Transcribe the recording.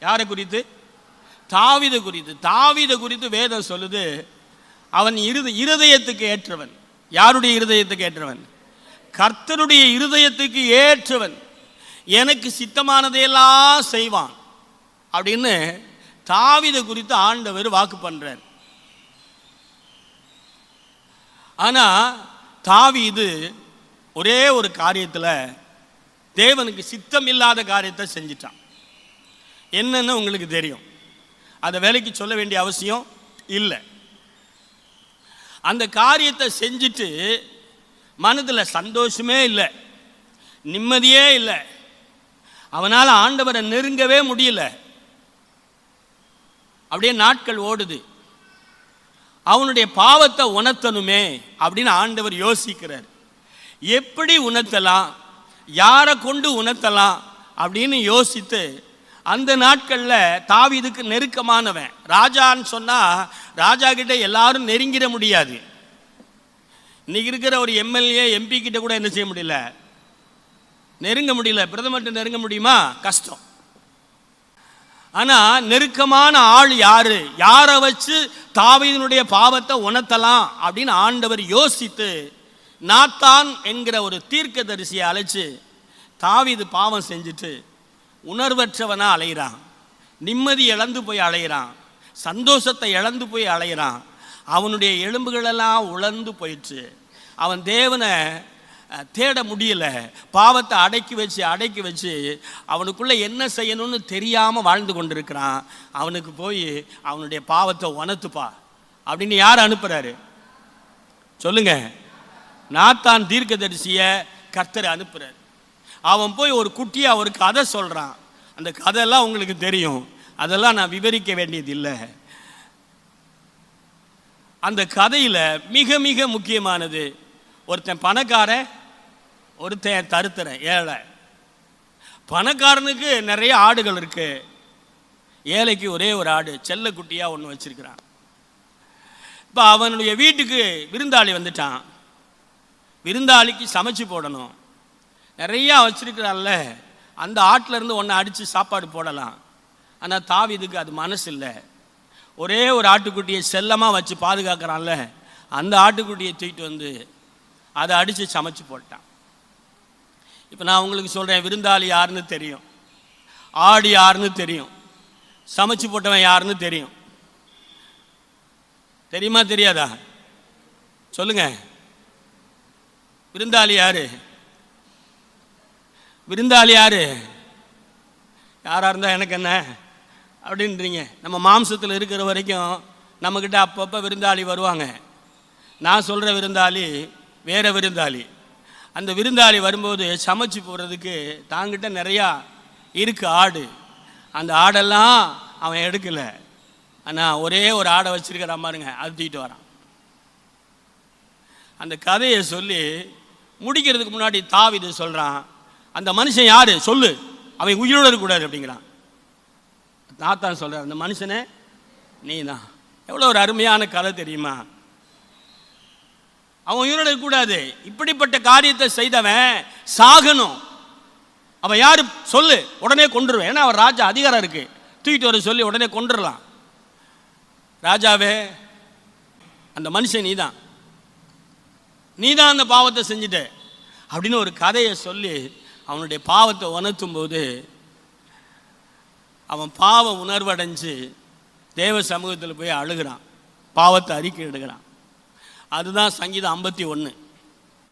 யாரை குறித்து? தாவித குறித்து. தாவித குறித்து வேதம் சொல்லுது அவன் இருத இருதயத்துக்கு ஏற்றவன். யாருடைய இருதயத்துக்கு ஏற்றவன்? கர்த்தருடைய இருதயத்துக்கு ஏற்றவன். எனக்கு சித்தமானதையெல்லாம் செய்வான். அப்படின்னு தாவித குறித்து ஆண்டவர் வாக்கு பண்ணுறார் ஆனால் தாவிது ஒரே ஒரு காரியத்தில் தேவனுக்கு சித்தம் இல்லாத காரியத்தை செஞ்சிட்டான். என்னன்னு உங்களுக்கு தெரியும். அதை வேலைக்கு சொல்ல வேண்டிய அவசியம் இல்லை. அந்த காரியத்தை செஞ்சுட்டு மனதில் சந்தோஷமே இல்லை. நிம்மதியே இல்லை. அவனால் ஆண்டவரை நெருங்கவே முடியல. அப்படியே நாட்கள் ஓடுது. அவனுடைய பாவத்தை உணர்த்தணுமே அப்படின்னு ஆண்டவர் யோசிக்கிறார். எப்படி உணர்த்தலாம்? யாரை கொண்டு உணர்த்தலாம்? அப்படின்னு யோசித்து அந்த நாட்களில் தாவிதுக்கு நெருக்கமானவன். ராஜான்னு சொன்னால் ராஜா கிட்ட எல்லாரும் நெருங்கிட முடியாது. இன்னைக்கு இருக்கிற ஒரு எம்எல்ஏ எம்பி கிட்ட கூட என்ன செய்ய முடியல? நெருங்க முடியல. பிரதமர்கிட்ட நெருங்க முடியுமா? கஷ்டம். ஆனால் நெருக்கமான ஆள் யாரு? யாரை வச்சு தாவீதனுடைய பாவத்தை உணர்த்தலாம் அப்படின்னு ஆண்டவர் யோசித்து நாத்தான் என்கிற ஒரு தீர்க்க தரிசியை அழைச்சு தாவீது பாவம் செஞ்சுட்டு உணர்வற்றவனாக அலைகிறான் நிம்மதி இழந்து போய் அலைகிறான் சந்தோஷத்தை இழந்து போய் அலைகிறான் அவனுடைய எலும்புகளெல்லாம் உழந்து போயிடுச்சு அவன் தேவனை தேட முடியல. பாவத்தை அடக்கி வச்சு அடக்கி வச்சு அவனுக்குள்ளே என்ன செய்யணும்னு தெரியாமல் வாழ்ந்து கொண்டிருக்கிறான். அவனுக்கு போய் அவனுடைய பாவத்தை உணர்த்துப்பா. அப்படின்னு யார் அனுப்புகிறாரு சொல்லுங்க. நாத்தான் தீர்க்கதரிசியை கர்த்தர் அனுப்புகிறார் அவன் போய் ஒரு குட்டியாக ஒரு கதை சொல்கிறான் அந்த கதையெல்லாம் உங்களுக்கு தெரியும். அதெல்லாம் நான் விவரிக்க வேண்டியது இல்லை. அந்த கதையில் மிக மிக முக்கியமானது. ஒருத்தன் பணக்காரன் ஒருத்தன் தருத்தரன் ஏழை. பணக்காரனுக்கு நிறைய ஆடுகள் இருக்கு. ஏழைக்கு ஒரே ஒரு ஆடு செல்லக்குட்டியாக ஒன்று வச்சிருக்கிறான். இப்போ அவனுடைய வீட்டுக்கு விருந்தாளி வந்துட்டான். விருந்தாளிக்கு சமைச்சு போடணும். நிறையா வச்சிருக்கிறான்ல அந்த ஆட்டுல இருந்து ஒன்றை அடித்து சாப்பாடு போடலாம். ஆனால் தாவிதுக்கு அது மனசு இல்லை ஒரே ஒரு ஆட்டுக்குட்டியை செல்லமாக வச்சு பாதுகாக்கிறான்ல. அந்த ஆட்டுக்குட்டியை தூக்கிட்டு வந்து அதை அடித்து சமைச்சு போட்டான். இப்போ நான் உங்களுக்கு சொல்கிறேன் விருந்தாளி யாருன்னு தெரியும். ஆடு யாருன்னு தெரியும். சமைச்சு போட்டவன் யாருன்னு தெரியும். தெரியுமா தெரியாதா? சொல்லுங்க. விருந்தாளி யாரு? விருந்தாளி யாரு? யாராக இருந்தால் எனக்கு என்ன? அப்படின்றீங்க. நம்ம மாம்சத்தில் இருக்கிற வரைக்கும் நம்மக்கிட்ட அப்பப்போ விருந்தாளி வருவாங்க. நான் சொல்கிற விருந்தாளி வேறு விருந்தாளி. அந்த விருந்தாளி வரும்போது சமைச்சு போடுறதுக்கு தாங்கிட்ட நிறையா இருக்குது ஆடு. அந்த ஆடெல்லாம் அவன் எடுக்கல. ஆனால் ஒரே ஒரு ஆடை வச்சுருக்கிற பாருங்க அது தூக்கிட்டு வரான். அந்த கதையை சொல்லி முடிக்கிறதுக்கு முன்னாடி தாவிது சொல்கிறான் அந்த மனுஷன் யாரு? சொல்லு. அவன் உயிரோடு இருக்கக்கூடாது அப்படிங்கிறான். தாத்தா சொல்கிறார் அந்த மனுஷனே நீ தான் எவ்வளோ ஒரு அருமையான கதை தெரியுமா? அவன் உயிரோடு இருக்கக்கூடாது. இப்படிப்பட்ட காரியத்தை செய்தவன் சாகணும். அவன் யாரு? சொல்லு. உடனே கொண்டுருவேன் ஏன்னா அவன் ராஜா அதிகாரம் இருக்கு. தூக்கிட்டு வர சொல்லி உடனே கொண்டுடலாம் ராஜாவே அந்த மனுஷன் நீதான். நீதான் அந்த பாவத்தை செஞ்சுட்ட. அப்படின்னு ஒரு கதையை சொல்லி அவனுடைய பாவத்தை உணர்த்தும் போது அவன் பாவ உணர்வடைஞ்சு தேவ சமூகத்தில் போய் அழுகிறான். பாவத்தை அறிக்கை எடுக்கிறான். அதுதான் சங்கீதம் ஐம்பத்தி ஒன்று